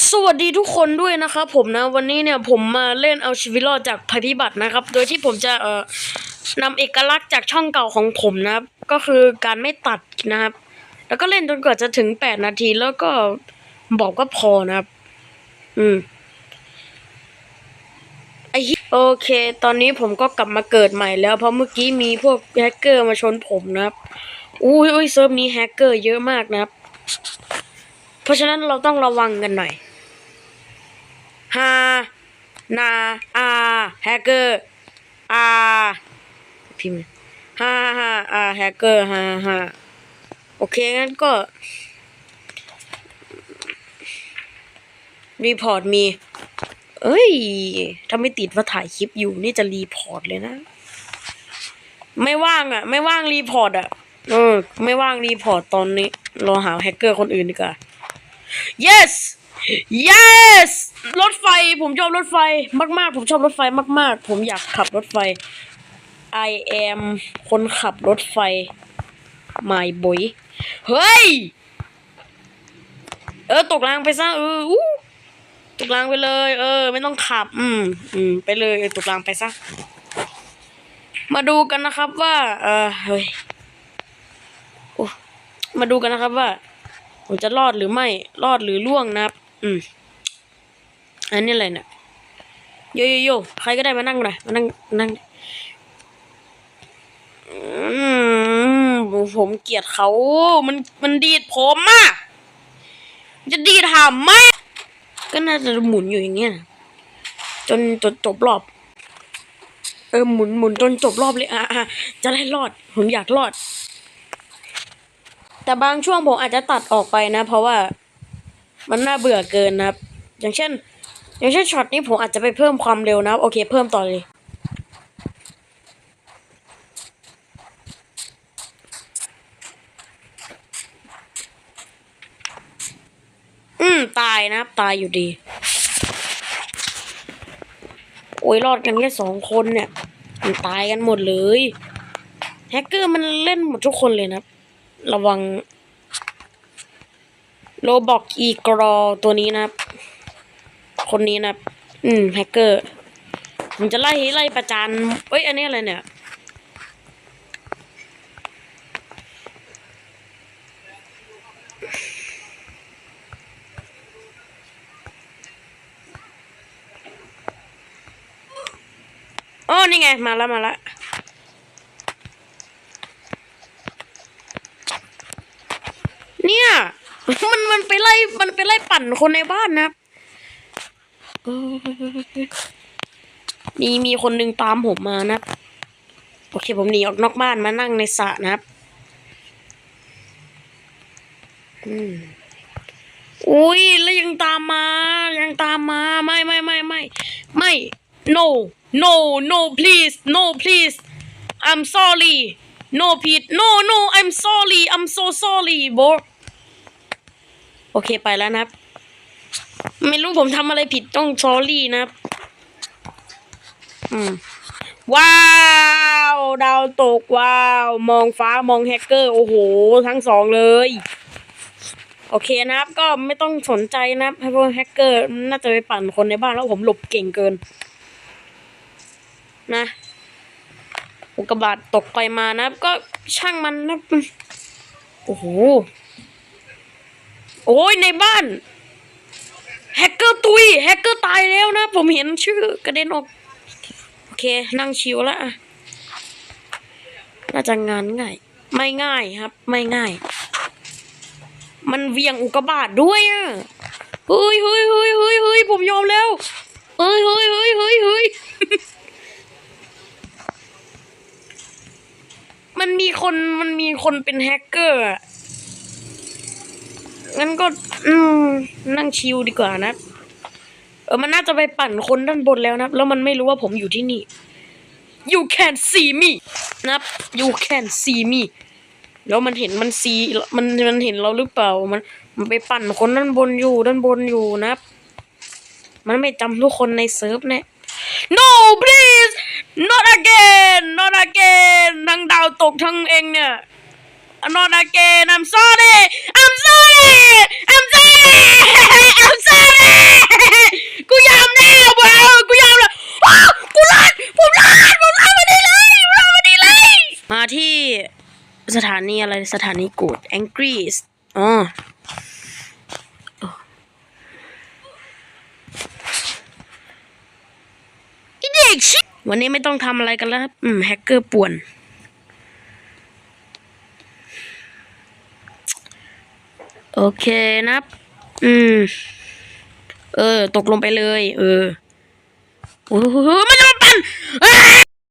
สวัสดีทุกคนด้วยนะครับผมนะวันนี้เนี่ยผมมาเล่นเอาชีวิตรอดจากภัยพิบัตินะครับ โดยที่ผมจะเอ่อนำเอกลักษณ์จากช่องเก่าของผมนะครับ ก็คือการไม่ตัดนะครับ แล้วก็เล่นจนกว่าจะถึงแปดนาทีแล้วก็บอกก็พอนะครับ อืมไอโอเค ตอนนี้ผมก็กลับมาเกิดใหม่แล้วเพราะเมื่อกี้มีพวกแฮกเกอร์มาชนผมนะครับ อุ้ยอุ้ยเซิร์ฟนี้แฮกเกอร์เยอะมากนะครับ เพราะฉะนั้นเราต้องระวังกันหน่อยฮานาอาแฮกเกอร์อาพิมพ์ฮ่าฮ่าอาแฮกเกอร์ฮ่าฮ่าโอเคงั้นก็ รีพอร์ตมี เอ้ย ถ้าไม่ติดว่าถ่ายคลิปอยู่นี่จะรีพอร์ตเลยนะ ไม่ว่างอะ ไม่ว่างรีพอร์ตอะ เออ ไม่ว่างรีพอร์ตตอนนี้ รอหาแฮกเกอร์คนอื่นดีกว่า yes yes รถไฟผมชอบรถไฟมาก ๆ ผมชอบรถไฟมาก ๆ ผมอยากขับรถไฟ I am คนขับรถไฟ my boy เฮ้ย เออ ตกรางไปซะ เอออู้ตกรางไปเลย เออ ไม่ต้องขับ อืมอืมไปเลยเออตกรางไปซะ มาดูกันนะครับว่า เออเฮ้ยมาดูกันนะครับว่า ผมจะรอดหรือไม่รอดหรือล่วงนะครับ อืม อันนี้อะไรเนี่ยโยโยโยใครก็ได้มานั่งหน่อยมานั่งนั่งอืมผมเกลียดเขา มัน มันดีดผมอะจะดีดหำไหมก็น่าจะหมุนอยู่อย่างเงี้ย จนจนจบรอบ เออหมุนหมุนจนจบรอบเลย อะอะจะได้รอด ผมอยากรอด แต่บางช่วงผมอาจจะตัดออกไปนะ เพราะว่ามันน่าเบื่อเกินนะครับ อย่างเช่น อย่างเช่นช็อตนี้ผมอาจจะไปเพิ่มความเร็วนะโอเค เพิ่มต่อเลยอืมตายนะครับ ตายอยู่ดี โอ้ยรอดกันแค่สองคนเนี่ย มันตายกันหมดเลย แฮกเกอร์มันเล่นหมดทุกคนเลยนะครับ ระวังโลบอกอีกรอตัวนี้นะครับ คนนี้นะครับ อืมแฮกเกอร์ผมจะไล่ไล่ประจานเอ้ย อันนี้อะไรเนี่ย โอ้ นี่ไง มาแล้ว มาแล้ว เนี่ย มันไปไล่มันไปไล่ปั่นคนในบ้านนะครับมีมีคนหนึ่งตามผมมานะโอเคผมหนีออกนอกบ้านมานั่งในสระนะครับอืมอุ้ยแล้วยังตามมา ยังตามมาไม่ไม่ไม่ไม่ไม่ no no no please no please I'm sorry no please no no I'm sorry I'm so sorry bro โอเคไปแล้วนะครับ ไม่รู้ผมทำอะไรผิดต้อง sorry นะครับ อืม ว้าว ดาวตกว้าว มองฟ้ามองแฮกเกอร์ โอ้โห ทั้งสองเลย โอเคนะครับ ก็ไม่ต้องสนใจนะครับพวกแฮกเกอร์ น่าจะไปปั่นคนในบ้านแล้วผมหลบเก่งเกิน นะอุกกาบาตตกไปมานะครับ ก็ช่างมันนะโอ้โห โอ้ยในบ้านแฮกเกอร์ตุยแฮกเกอร์ตายแล้วนะ ผมเห็นชื่อกระเด็นออก โอเค นั่งชิวแล้วอะน่าจะงานง่าย ไม่ง่ายครับ ไม่ง่าย มันเวียงอุกบาตด้วยอะเฮ้ยเฮ้ยเฮ้ยเฮ้ยเฮ้ยผมยอมแล้วเฮ้ยเฮ้ยเฮ้ยเฮ้ยเฮ้ยมันมีคนมันมีคนเป็นแฮกเกอร์ งั้นก็ อืม นั่งชิลดีกว่านะ เออมันน่าจะไปปั่นคนด้านบนแล้วนะแล้วมันไม่รู้ว่าผมอยู่ที่นี่ you can see me นะ you can see me แล้วมันเห็นมันซีมันมันเห็นเราหรือเปล่า มัน มันไปปั่นคนด้านบนอยู่ด้านบนอยู่นะ มันไม่จำทุกคนในเซิร์ฟแน่ no please not again not again ทั้งดาวตกทั้งเองเนี่ย not again I'm sorry I'm sorry I'm sorry I'm sorry กูยอมแล้วเบลกูยอมแล้วกูรอดผมรอดผมรอดมาดีเลยผมรอดมาดีเลย มาที่สถานีอะไรสถานีกูด Angry อ๋อวันนี้ไม่ต้องทำอะไรกันแล้วครับ อืม แฮกเกอร์ป่วน โอเคนับอืม เออ ตกลงไปเลย เออโอ้โหมันจะมาปั่นเ